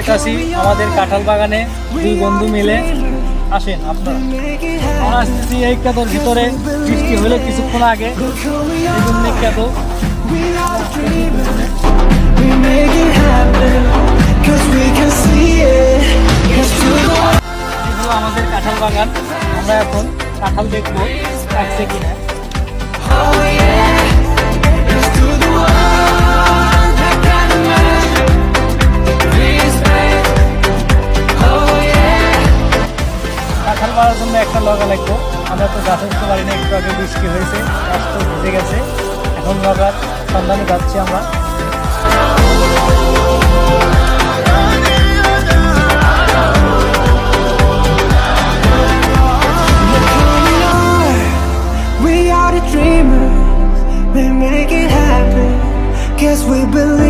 যাইতাছি আমাদের কাঁঠাল বাগানে দুই বন্ধু মিলে আসেন আপনারা। আসতেছি এই কাতর ভিতরে। বৃষ্টি হলো কিছুক্ষণ আগে। এই হলো আমাদের কাঁঠাল বাগান। আমরা এখন কাঁঠাল দেখব পাকছে কিনা আঠাল মারার জন্য একটা লগা লাগবে আমরা তো গাছ উঠতে পারি না একটু আগে বৃষ্টি হয়েছে গাছ তো ভিজে গেছে এখন লগার সন্ধানে যাচ্ছি আমরা dreamers, they make it happen. We believe.